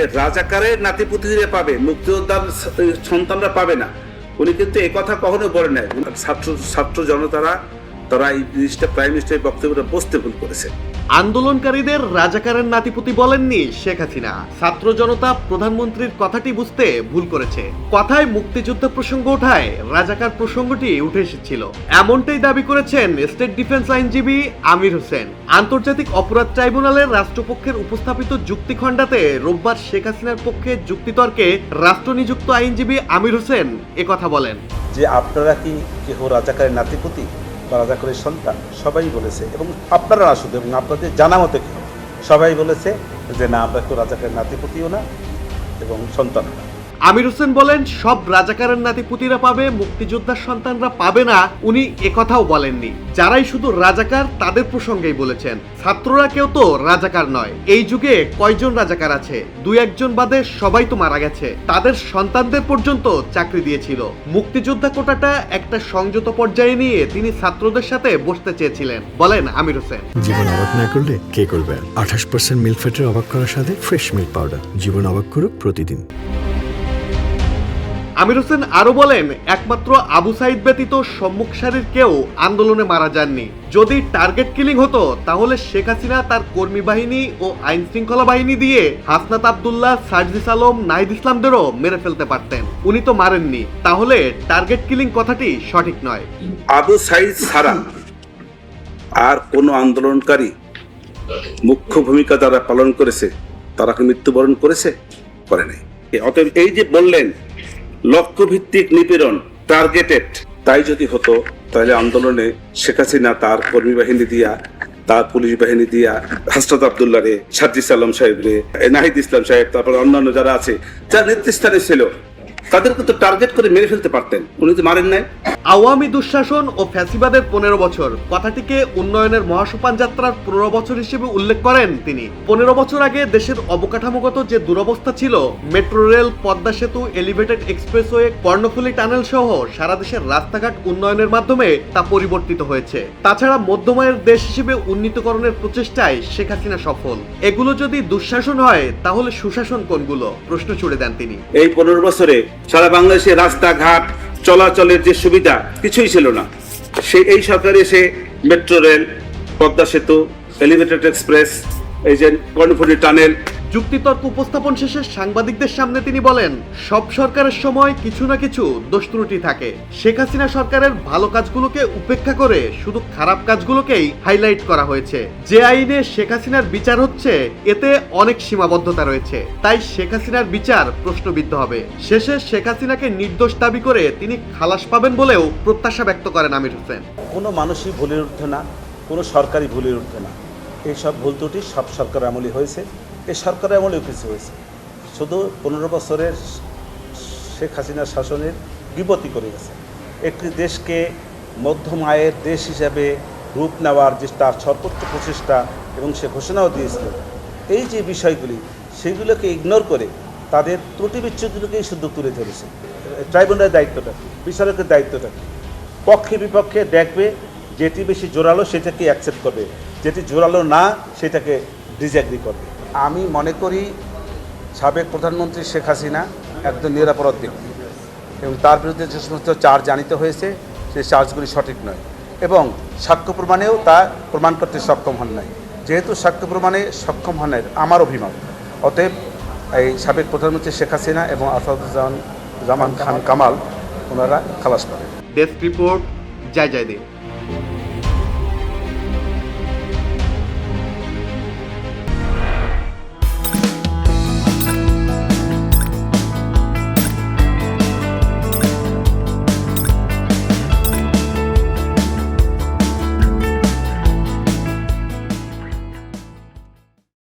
রাজাকারের নাতিপুতিরা পাবে, মুক্তিযোদ্ধার সন্তানরা পাবে না। উনি কিন্তু এ কথা কখনো বলেন নাই। ছাত্র ছাত্র জনতারা, তারা এই জিনিসটা প্রাইম মিনিস্টারের বক্তব্যটা বসতে ভুল করেছে। আন্দোলনকারীদের রাজাকারের নাতিপুতি বলেননি শেখ হাসিনা। ছাত্র জনতা প্রধানমন্ত্রীর কথাটি বুঝতে ভুল করেছে। কথায় মুক্তিযুদ্ধ প্রসঙ্গ ওঠায় রাজাকার প্রসঙ্গটি উঠে এসেছিল। এমনটাই দাবি করেছেন স্টেট ডিফেন্স আইনজীবী আমির হোসেন। আন্তর্জাতিক অপরাধ ট্রাইব্যুনালের রাষ্ট্রপক্ষের উপস্থাপিত যুক্তিখণ্ডাতে রোববার শেখ হাসিনার পক্ষে যুক্তিতর্কে রাষ্ট্রনিযুক্ত আইনজীবী আমির হোসেন একথা বলেন। যে আপনারা কি কেহ রাজাকারের নাতিপুতি? বা রাজাকরের সন্তান, সবাই বলেছে, এবং আপনারা না শুধু এবং আপনাদের জানা মতো সবাই বলেছে যে, না, আমরা কেউ রাজাকারের নাতিপতিও না, এবং সন্তান না। আমির হোসেন বলেন, সব রাজাকারের নাতিপুতিরা পাবে মুক্তিযোদ্ধার সন্তানরা পাবে না, উনি একথাও বলেননি। যারাই শুধু রাজাকার, তাদের প্রসঙ্গেই বলেছেন, ছাত্ররা কেউ তো রাজাকার নয়। এই যুগে কয়জন রাজাকার আছে? দুই একজন বাদে সবাই তো মারা গেছে। তাদের সন্তানদের পর্যন্ত চাকরি দিয়েছিল। মুক্তিযোদ্ধা কোটাটা একটা সংযত পর্যায়ে নিয়ে তিনি ছাত্রদের সাথে বসতে চেয়েছিলেন, বলেন আমির হোসেন। জীবন অবাক না করলে কে করবে আঠাশ পার্সেন্ট মিল্ক ফ্যাটের অবাক করার সাথে ফ্রেশ মিল্ক পাউডার জীবন অবাক করুক প্রতিদিন। আমির হোসেন আরও বলেন, একমাত্র আবু সাইদ ব্যতীত সম্মুখ সারির কেউ আন্দোলনে মারা যাননি। যদি টার্গেট কিলিং হতো, তাহলে শেখ হাসিনা তার কর্মী বাহিনী ও আইন শৃঙ্খলা বাহিনী দিয়ে হাসনাত আবদুল্লাহ, সার্জিস আলম, নাহিদ ইসলামদেরও মেরে ফেলতে পারতেন। উনি তো মারেননি। তাহলে টার্গেট কিলিং কথাটি সঠিক নয়। আবু সাইদ ছাড়া আর কোনো আন্দোলনকারী মুখ্য ভূমিকা যারা পালন করেছে, তারা কি মৃত্যুবরণ করেছে? করে নাই। অতএব এই যে বললেন লক্ষ্যভিত্তিক নিপীড়ন টার্গেটেড তাই যদি হতো, তাহলে আন্দোলনে শেখ হাসিনা তার কর্মী বাহিনী দিয়া, তার পুলিশ বাহিনী দিয়া হাসরত আবদুল্লাহ রে সাজ্জিস আলম সাহেব রে নাহিদ ইসলাম সাহেব, তারপর অন্যান্য যারা আছে যারা নেতৃস্থানে ছিল তাদেরকে তো টার্গেট করে মেরে ফেলতে পারতেন। উনি তো মারেন নাই। আওয়ামী দুঃশাসন ও ফ্যাসিবাদের পনেরো বছর। কথাটিকে উন্নয়নের মহাসোপান যাত্রার পনেরো বছর হিসেবে উল্লেখ করেন তিনি। পনেরো বছর আগে দেশের অবকাঠামোগত যে দুরবস্থা ছিল মেট্রো রেল পদ্মা সেতু এলিভেটেড এক্সপ্রেসওয়ে কর্ণফুলী টানেল সহ সারা দেশের রাস্তাঘাট উন্নয়নের মাধ্যমে তা পরিবর্তিত হয়েছে। তাছাড়া মধ্যমায়ের দেশ হিসেবে উন্নীতকরণের প্রচেষ্টায় শেখ হাসিনা সফল। এগুলো যদি দুঃশাসন হয় তাহলে সুশাসন কোনগুলো? প্রশ্ন ছুড়ে দেন তিনি। এই পনেরো বছরে সারা বাংলাদেশে রাস্তাঘাট, চলাচলের যে সুবিধা, কিছুই ছিল না। সে এই সরকার এসে মেট্রো রেল, পদ্মা সেতু, এলিভেটেড এক্সপ্রেস, এই যে কর্ণফুলি টানেল যুক্তিতর্ক উপস্থাপন শেষে সাংবাদিকদের সামনে তিনি বলেন, সব সরকারের সময় কিছু না কিছু দোষ ত্রুটি থাকে। শেখ হাসিনা সরকারের ভালো কাজগুলোকে উপেক্ষা করে শুধু খারাপ কাজগুলোকেই হাইলাইট করা হয়েছে। যে আইনে শেখ হাসিনার বিচার হচ্ছে, এতে অনেক সীমাবদ্ধতা রয়েছে। তাই শেখ হাসিনার বিচার প্রশ্নবিদ্ধ হবে। শেষে শেখ হাসিনাকে নির্দোষ দাবি করে তিনি খালাস পাবেন বলেও প্রত্যাশা ব্যক্ত করেন আমির হোসেন। কোনো মানুষই ভুলের উঠে না, কোনো সরকারি ভুলের উঠে না। এইসব ভুল ত্রুটি সব সরকার আমলে হয়েছে। এই সরকার আমলেও কিছু হয়েছে শুধু পনেরো বছরের শেখ হাসিনার শাসনের বিপত্তি করে গেছে একটি দেশকে মধ্যম আয়ের দেশ হিসাবে রূপ নেওয়ার যে তার সর্বোচ্চ প্রচেষ্টা এবং সে ঘোষণাও দিয়েছিল, এই যে বিষয়গুলি, সেগুলোকে ইগনোর করে তাদের ত্রুটি বিচ্ছুতিগুলোকেই শুধু তুলে ধরেছে ট্রাইব্যুনালের দায়িত্বটা? বিচারকের দায়িত্বটা? পক্ষে বিপক্ষে দেখবে, যেটি বেশি জোরালো সেটাকে অ্যাকসেপ্ট করবে, যেটি জোরালো না সেটাকে ডিসঅ্যাগ্রি করবে আমি মনে করি সাবেক প্রধানমন্ত্রী শেখ হাসিনা একজন নিরাপরাধ ব্যক্তি এবং তার বিরুদ্ধে যে সমস্ত চার্জ জানিত হয়েছে, সেই চার্জগুলি সঠিক নয় এবং সাক্ষ্য প্রমাণেও তা প্রমাণ করতে সক্ষম হন নাই। যেহেতু সাক্ষ্য প্রমাণে সক্ষম হন নাই আমার অভিমত, অতএব এই সাবেক প্রধানমন্ত্রী শেখ হাসিনা এবং আসাদুজ্জামান জামান খান কামাল, ওনারা খালাস পাবেন ডেস্ক রিপোর্ট, জয় জয়দেব।